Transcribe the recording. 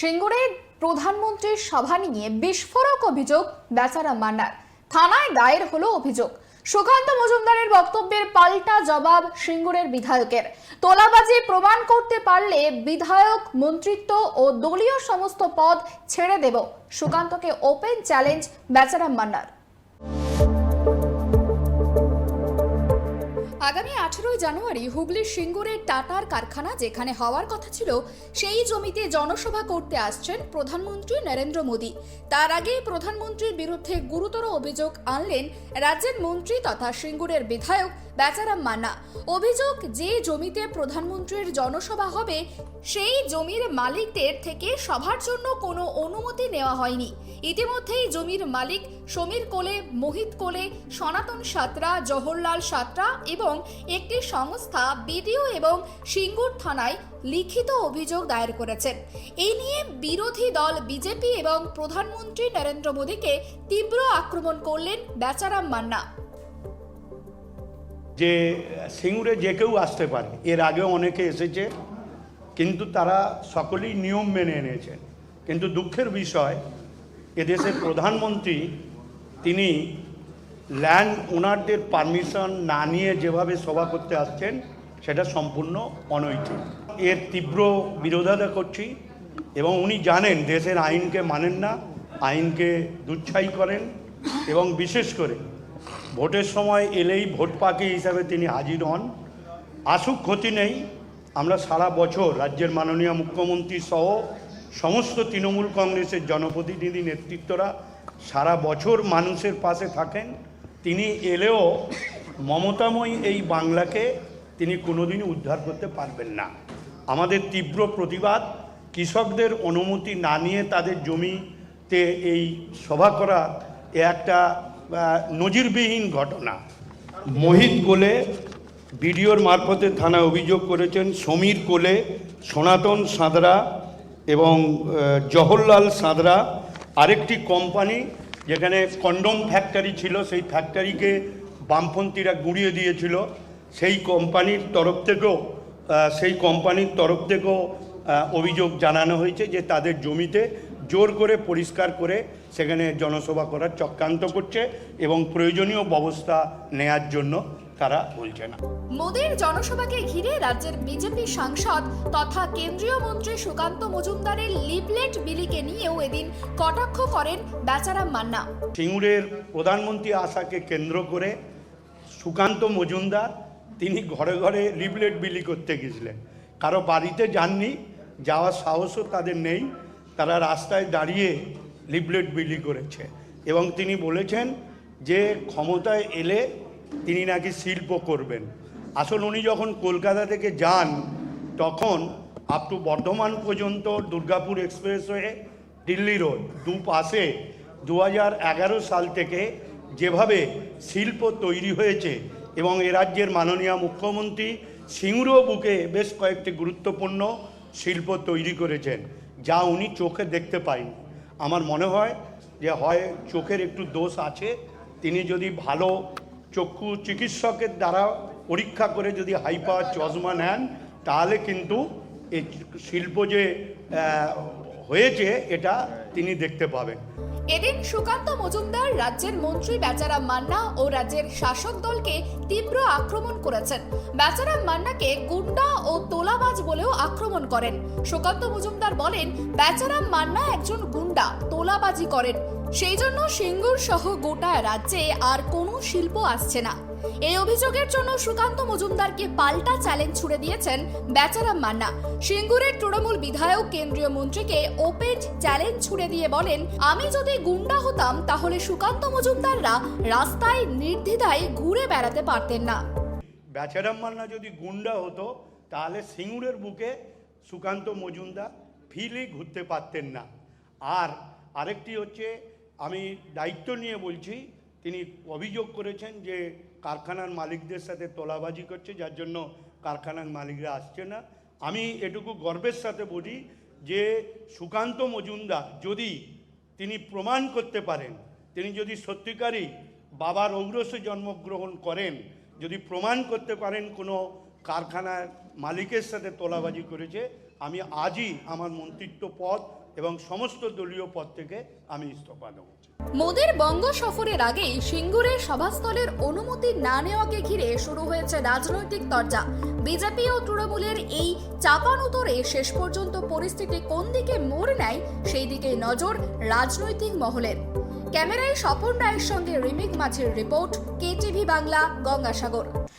সিঙ্গুরে প্রধানমন্ত্রীর সভা নিয়ে বিস্ফোরক অভিযোগ বেচারা মান্নার থানায় দায়ের হলো অভিযোগ। সুকান্ত মজুমদারের বক্তব্যের পাল্টা জবাব সিঙ্গুরের বিধায়কের। তোলাবাজি প্রমাণ করতে পারলে বিধায়ক, মন্ত্রিত্ব ও দলীয় সমস্ত পদ ছেড়ে দেব। সুকান্তকে ওপেন চ্যালেঞ্জ বেচারাম মান্নার আগামী আঠেরোই জানুয়ারি হুগলির সিঙ্গুরের টাটার কারখানা যেখানে হওয়ার কথা ছিল, সেই জমিতে জনসভা করতে আসছেন প্রধানমন্ত্রী নরেন্দ্র মোদী। তার আগেই প্রধানমন্ত্রীর বিরুদ্ধে গুরুতর অভিযোগ আনলেন রাজ্যের মন্ত্রী তথা সিঙ্গুরের বিধায়ক বেচারাম মান্না। অভিযোগ যে জমিতে প্রধানমন্ত্রীর জনসভা হবে, সেই জমির মালিকদের থেকে সভার জন্য কোনো অনুমতি নেওয়া হয়নি। ইতিমধ্যেই জমির মালিক সমীর কোলে, মোহিত কোলে, সনাতন সাঁতরা, জওহরলাল সাঁতরা এবং একটি সংস্থা বিডিও এবং সিঙ্গুর থানায় লিখিত অভিযোগ দায়ের করেছেন এই নিয়ে বিরোধী দল বিজেপি এবং প্রধানমন্ত্রী নরেন্দ্র মোদীকে তীব্র আক্রমণ করলেন বেচারাম মান্না। যে সিঙ্গুরে যে কেউ আসতে পারে, এর আগেও অনেকে এসেছে, কিন্তু তারা সকলেই নিয়ম মেনে এনেছেন কিন্তু দুঃখের বিষয়, এদেশের প্রধানমন্ত্রী, তিনি ল্যান্ড ওনারদের পারমিশন না নিয়ে যেভাবে সভা করতে আসছেন, সেটা সম্পূর্ণ অনৈতিক। এর তীব্র বিরোধিতা করছি এবং উনি জানেন দেশের আইনকে মানেন না, আইনকে দুচ্ছাই করেন এবং বিশেষ করে ভোটের সময় এলেই ভোট পাখি হিসাবে তিনি হাজির হন। আসুক ক্ষতি নেই, আমরা সারা বছর রাজ্যের মাননীয় মুখ্যমন্ত্রী সহ সমস্ত তৃণমূল কংগ্রেসের জনপ্রতিনিধি নেতৃত্বরা সারা বছর মানুষের পাশে থাকেন। তিনি এলেও মমতাময়ী এই বাংলাকে তিনি কোনোদিনই উদ্ধার করতে পারবেন না। আমাদের তীব্র প্রতিবাদ, কৃষকদের অনুমতি না নিয়ে তাদের জমিতে এই সভা করা এ একটা নজিরবিহীন ঘটনা। মোহিত কোলে বিডিওর মারফতে থানায় অভিযোগ করেছেন সমীর কোলে, সনাতন সাঁতরা এবং জহরলাল সাঁতরা, আরেকটি কোম্পানি যেখানে কন্ডম ফ্যাক্টরি ছিল, সেই ফ্যাক্টরিকে বামপন্থীরা গুঁড়িয়ে দিয়েছিল। সেই কোম্পানির তরফ থেকেও সেই কোম্পানির তরফ থেকেও অভিযোগ জানানো হয়েছে যে তাদের জমিতে জোর করে পরিষ্কার করে সেখানে জনসভা করার চক্রান্ত করছে এবং প্রয়োজনীয় ব্যবস্থা নেয়ার জন্য তারা বলছে না মোদীর জনসভাকে ঘিরে রাজ্যের বিজেপি সাংসদ তথা কেন্দ্রীয় মন্ত্রী সুকান্ত মজুমদারের লিফলেট বিলিকে নিয়েও এদিন কটাক্ষ করেন বেচারাম মান্না। সিঙ্গুরের প্রধানমন্ত্রী আশাকে কেন্দ্র করে সুকান্ত মজুমদার তিনি ঘরে ঘরে লিফলেট বিলি করতে গেছিলেন। কারও বাড়িতে যাননি যাওয়ার সাহসও তাদের নেই তারা রাস্তায় দাঁড়িয়ে লিফলেট বিলি করেছে। এবং তিনি বলেছেন যে ক্ষমতায় এলে তিনি নাকি শিল্প করবেন। আসল উনি যখন কলকাতা থেকে যান, তখন আপ টু বর্ধমান পর্যন্ত দুর্গাপুর এক্সপ্রেসওয়ে দিল্লি রোড দু এগারো সাল থেকে যেভাবে শিল্প তৈরি হয়েছে এবং এ রাজ্যের মাননীয় মুখ্যমন্ত্রী সিঙ্গুরো বুকে বেশ কয়েকটি গুরুত্বপূর্ণ শিল্প তৈরি করেছেন, যা উনি চোখে দেখতে পাইনি। আমার মনে হয় যে হয় চোখের একটু দোষ আছে, তিনি যদি ভালো চক্ষু চিকিৎসকের দ্বারা পরীক্ষা করে যদি হাই পাওয়ার চশমা নেন, তাহলে কিন্তু এই শিল্প যে হয়েছে, এটা তিনি দেখতে পাবেন। এদিন সুকান্ত মজুমদার রাজ্যের মন্ত্রী বেচারাম মান্না ও রাজ্যের শাসক দলকে তীব্র আক্রমণ করেছেন। বেচারাম মান্নাকে গুন্ডা ও তোলাবাজ বলেও আক্রমণ করেন। সুকান্ত মজুমদার বলেন, বেচারাম মান্না একজন গুন্ডা, তোলাবাজি করেন। সেই জন্য সিঙ্গুর সহ গোটা রাজ্যে আর কোনো শিল্প আসছে না। এই অভিযোগের জন্য সুকান্ত মজুমদারকে পাল্টা চ্যালেঞ্জ ছুড়ে দিয়েছেন বেচারাম মান্না। সিঙ্গুরের তৃণমূল বিধায়ক কেন্দ্রীয় মন্ত্রীকে ওপেন চ্যালেঞ্জ ছুড়ে দিয়ে বলেন, আমি যদি গুন্ডা হতাম, তাহলে সুকান্ত মজুমদাররা রাস্তায় নির্দ্বিধায় ঘুরে বেড়াতে পারতেন না। বেচারাম মান্না যদি গুন্ডা হতো, তাহলে সিঙ্গুরের বুকে সুকান্ত মজুমদার ফিলি ঘুরতে পারতেন না। আর আরেকটি হচ্ছে আমি দায়িত্ব নিয়ে বলছি, তিনি অভিযোগ করেছেন যে কারখানার মালিকদের সাথে তোলাবাজি করছে, যার জন্য কারখানার মালিকরা আসছে না। আমি এটুকু গর্বের সাথে বলি যে সুকান্ত মজুমদার যদি তিনি প্রমাণ করতে পারেন, তিনি যদি সত্যিকারই বাবার ঔরসে জন্মগ্রহণ করেন, যদি প্রমাণ করতে পারেন কোনো কারখানার মালিকের সাথে তোলাবাজি করেছে, আমি আজই আমার মন্ত্রিত্ব পদ এবং সমস্ত দলীয় পদ থেকে আমি ইস্তফা দেবো। মোদীর বঙ্গ সফরের আগেই সিঙ্গুরের সভাস্থলের অনুমতি না নেওয়াকে ঘিরে শুরু হয়েছে রাজনৈতিক তরজা। বিজেপি ও তৃণমূলের এই চাপানুতরে শেষ পর্যন্ত পরিস্থিতি কোন দিকে মোড় নেয়, সেই দিকে নজর রাজনৈতিক মহলের। ক্যামেরায় স্বপন রায়ের সঙ্গে রিমিক মাঝের রিপোর্ট, কেটিভি বাংলা, গঙ্গাসাগর।